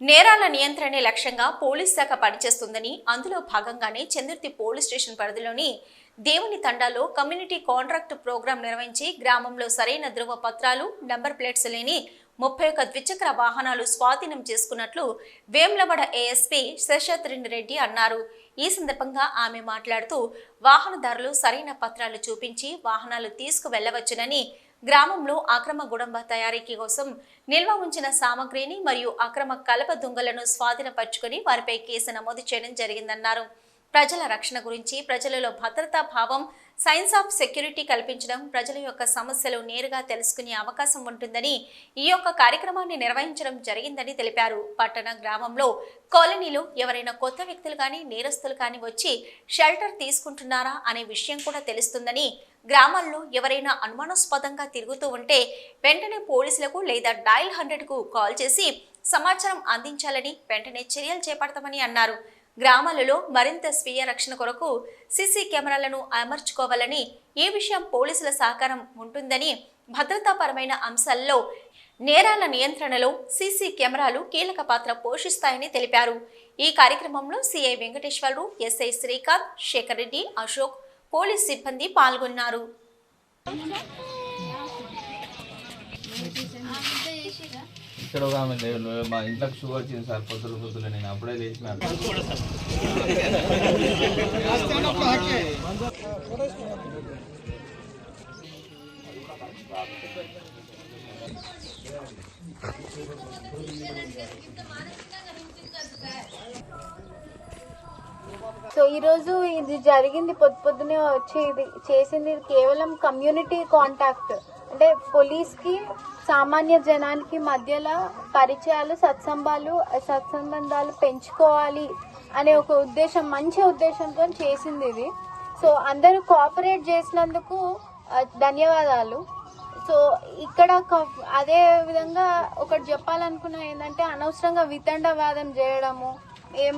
నేరాల నియంత్రణే లక్ష్యంగా పోలీస్ శాఖ పనిచేస్తుందని అందులో భాగంగానే చందుర్తి పోలీస్ స్టేషన్ పరిధిలోని దేవుని తండాలో కమ్యూనిటీ కాంట్రాక్ట్ ప్రోగ్రాం నిర్వహించి గ్రామంలో సరైన ధృవ పత్రాలు నంబర్ ప్లేట్స్ లేని ముప్పై ఒక్క ద్విచక్ర వాహనాలు స్వాధీనం చేసుకున్నట్లు వేమ్లవాడ ఏఎస్పీ శేషాద్రిన్ రెడ్డి అన్నారు. ఈ సందర్భంగా ఆమె మాట్లాడుతూ వాహనదారులు సరైన పత్రాలు చూపించి వాహనాలు తీసుకువెళ్ళవచ్చునని గ్రామంలో అక్రమ గుడంబ తయారీకి కోసం నిల్వ ఉంచిన సామగ్రిని మరియు అక్రమ కలప దుంగలను స్వాధీనపరుచుకుని వారిపై కేసు నమోదు చేయడం జరిగిందన్నారు. ప్రజల రక్షణ గురించి ప్రజలలో భద్రతా భావం సైన్స్ ఆఫ్ సెక్యూరిటీ కల్పించడం ప్రజల యొక్క సమస్యలు నేరుగా తెలుసుకునే అవకాశం ఉంటుందని ఈ యొక్క కార్యక్రమాన్ని నిర్వహించడం జరిగిందని తెలిపారు. పట్టణ గ్రామంలో కాలనీలో ఎవరైనా కొత్త వ్యక్తులు కానీ నేరస్తులు కానీ వచ్చి షెల్టర్ తీసుకుంటున్నారా అనే విషయం కూడా తెలుస్తుందని గ్రామాల్లో ఎవరైనా అనుమానాస్పదంగా తిరుగుతూ ఉంటే వెంటనే పోలీసులకు లేదా డైల్ హండ్రెడ్కు కాల్ చేసి సమాచారం అందించాలని వెంటనే చర్యలు చేపడతామని అన్నారు. గ్రామాలలో మరింత స్వీయ రక్షణ కొరకు సీసీ కెమెరాలను అమర్చుకోవాలని ఈ విషయం పోలీసుల సహకారం ఉంటుందని భద్రతాపరమైన అంశాల్లో నేరాల నియంత్రణలో సీసీ కెమెరాలు కీలక పాత్ర పోషిస్తాయని తెలిపారు. ఈ కార్యక్రమంలో CI Venkateswararao SI Srikanth Shekhar Reddy Ashok police సిబ్బంది పాల్గొన్నారు. ఇక్కడ ఒక ఆమె లేదు మా ఇంట్లోకి షూ వచ్చింది సార్ పొద్దులు పొద్దులు నేను అప్పుడే లేచినాను సో ఈరోజు ఇది జరిగింది పొద్దు పొద్దునే వచ్చి ఇది చేసింది కేవలం కమ్యూనిటీ కాంటాక్ట్ అంటే పోలీస్కి సామాన్య జనానికి మధ్యలో పరిచయాలు సత్సంబాలు సత్సంబంధాలు పెంచుకోవాలి అనే ఒక ఉద్దేశం మంచి ఉద్దేశంతో చేసింది ఇది. సో అందరూ కోఆపరేట్ చేసినందుకు ధన్యవాదాలు. సో ఇక్కడ అదే విధంగా ఒకటి చెప్పాలనుకున్నా ఏంటంటే అనవసరంగా వితండవాదం చేయడము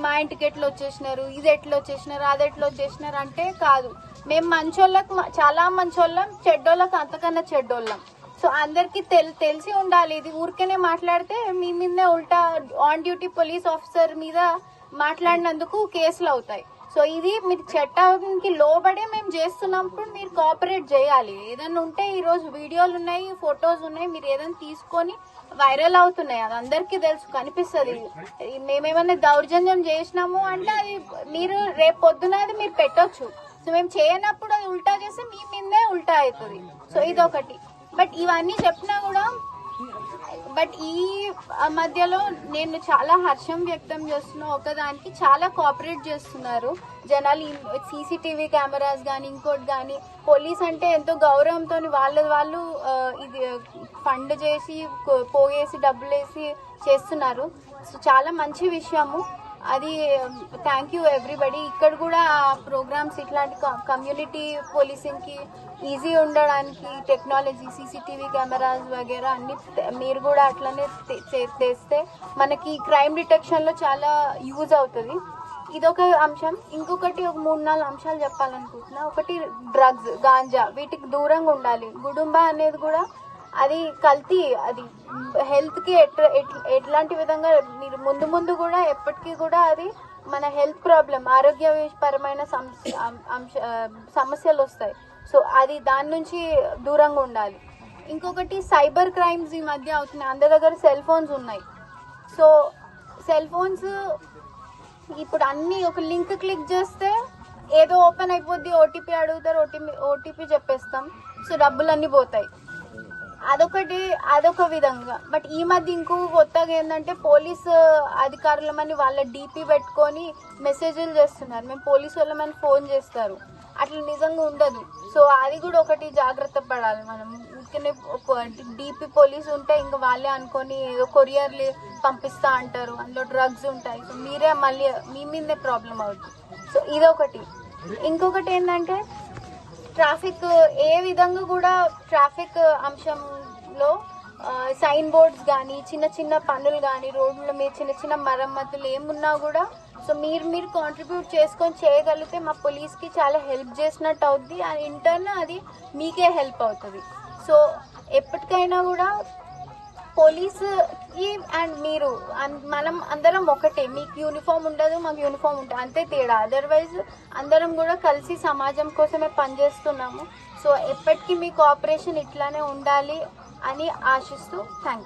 మా ఇంటికి ఎట్లా వచ్చేసినారు ఇది ఎట్లా వచ్చేసినారు అది ఎట్లా వచ్చేసినారు అంటే కాదు. మేము మంచోళ్ళకు చాలా మంచోళ్ళం చెడ్డోళ్ళకి అంతకన్నా చెడ్డోళ్ళం. సో అందరికీ తెల్ తెలిసి ఉండాలి. ఇది ఊరికేనే మాట్లాడితే మీ మీదే ఉల్టా ఆన్ డ్యూటీ పోలీస్ ఆఫీసర్ మీద మాట్లాడినందుకు కేసులు అవుతాయి. సో ఇది మీరు చట్టానికి లోబడే మేము చేస్తున్నప్పుడు మీరు కోఆపరేట్ చేయాలి. ఏదైనా ఉంటే ఈరోజు వీడియోలు ఉన్నాయి ఫొటోస్ ఉన్నాయి మీరు ఏదైనా తీసుకొని వైరల్ అవుతున్నాయి. అది అందరికీ తెలుసు కనిపిస్తుంది. మేమేమైనా దౌర్జన్యం చేసినాము అంటే అది మీరు రేపు పొద్దున అది మీరు పెట్టొచ్చు. సో మేము చేయనప్పుడు అది ఉల్టా చేస్తే మీ మీదే ఉల్టా అవుతుంది. సో ఇది ఒకటి బట్ ఇవన్నీ చెప్పినా కూడా బట్ ఈ మధ్యలో నేను చాలా హర్షం వ్యక్తం చేస్తున్నా ఒకదానికి చాలా కోఆపరేట్ చేస్తున్నారు. జనాలు సీసీటీవీ కెమెరాస్ కానీ ఇంకోటి కానీ పోలీస్ అంటే ఎంతో గౌరవంతో వాళ్ళ వాళ్ళు ఇది ఫండ్ చేసి పోగేసి డబ్బులు వేసి చేస్తున్నారు. సో చాలా మంచి విషయము. అది థ్యాంక్ యూ ఎవ్రీబడి ఇక్కడ కూడా ప్రోగ్రామ్స్ ఇట్లాంటి కమ్యూనిటీ పోలీసింగ్కి ఈజీ ఉండడానికి టెక్నాలజీ సీసీటీవీ కెమెరాస్ వగేరా అన్ని మీరు కూడా అట్లనే తెస్తే మనకి క్రైమ్ డిటెక్షన్లో చాలా యూజ్ అవుతుంది. ఇదొక అంశం. ఇంకొకటి ఒక మూడు నాలుగు అంశాలు చెప్పాలనుకుంటున్నా. ఒకటి డ్రగ్స్ గాంజా వీటికి దూరంగా ఉండాలి. గుడుంబ అనేది కూడా అది కల్తీ అది హెల్త్కి ఎట్లా ఎట్లాంటి విధంగా మీరు ముందు ముందు కూడా ఎప్పటికీ కూడా అది మన హెల్త్ ప్రాబ్లం ఆరోగ్యపరమైన సమస్య అంశ సమస్యలు వస్తాయి. సో అది దాని నుంచి దూరంగా ఉండాలి. ఇంకొకటి సైబర్ క్రైమ్స్ ఈ మధ్య అవుతున్నాయి. అందరి దగ్గర సెల్ ఫోన్స్ ఉన్నాయి. సో సెల్ ఫోన్స్ ఇప్పుడు అన్ని ఒక లింక్ క్లిక్ చేస్తే ఏదో ఓపెన్ అయిపోద్ది ఓటీపీ అడుగుతారు ఓటీపీ ఓటీపీ చెప్పేస్తాం. సో డబ్బులన్నీ పోతాయి. అదొకటి అదొక విధంగా. బట్ ఈ మధ్య ఇంకో కొత్తగా ఏంటంటే పోలీస్ అధికారులమని వాళ్ళ డీపీ పెట్టుకొని మెసేజ్లు చేస్తున్నారు. మేము పోలీసు వాళ్ళమని ఫోన్ చేస్తారు. అట్లా నిజంగా ఉండదు. సో అది కూడా ఒకటి జాగ్రత్త పడాలి మనం. ఊరికనే డీపీ పోలీస్ ఉంటే ఇంకా వాళ్ళే అనుకొని ఏదో కొరియర్లు పంపిస్తా అంటారు. అందులో డ్రగ్స్ ఉంటాయి. సో మీరే మళ్ళీ మీ మీదే ప్రాబ్లం అవుతుంది సో ఇదొకటి. ఇంకొకటి ఏంటంటే ట్రాఫిక్ ఏ విధంగా కూడా ట్రాఫిక్ అంశంలో సైన్ బోర్డ్స్ కానీ చిన్న చిన్న పనులు కానీ రోడ్ల మీద చిన్న చిన్న మరమ్మతులు ఏమున్నా కూడా సో మీరు మీరు కాంట్రిబ్యూట్ చేసుకొని చేయగలిగితే మా పోలీస్కి చాలా హెల్ప్ చేసినట్టు అవుద్ది. అండ్ ఇంటర్న్ అది మీకే హెల్ప్ అవుతుంది. సో ఎప్పటికైనా కూడా పోలీసుకి అండ్ మీరు అన్- మనం అందరం ఒకటే. మీకు యూనిఫామ్ ఉండదు మాకు యూనిఫామ్ ఉంటుంది అంతే తేడా. అదర్వైజ్ అందరం కూడా కలిసి సమాజం కోసమే పనిచేస్తున్నాము. సో ఎప్పటికీ మీ కోఆపరేషన్ ఇట్లానే ఉండాలి అని ఆశిస్తూ థ్యాంక్ యూ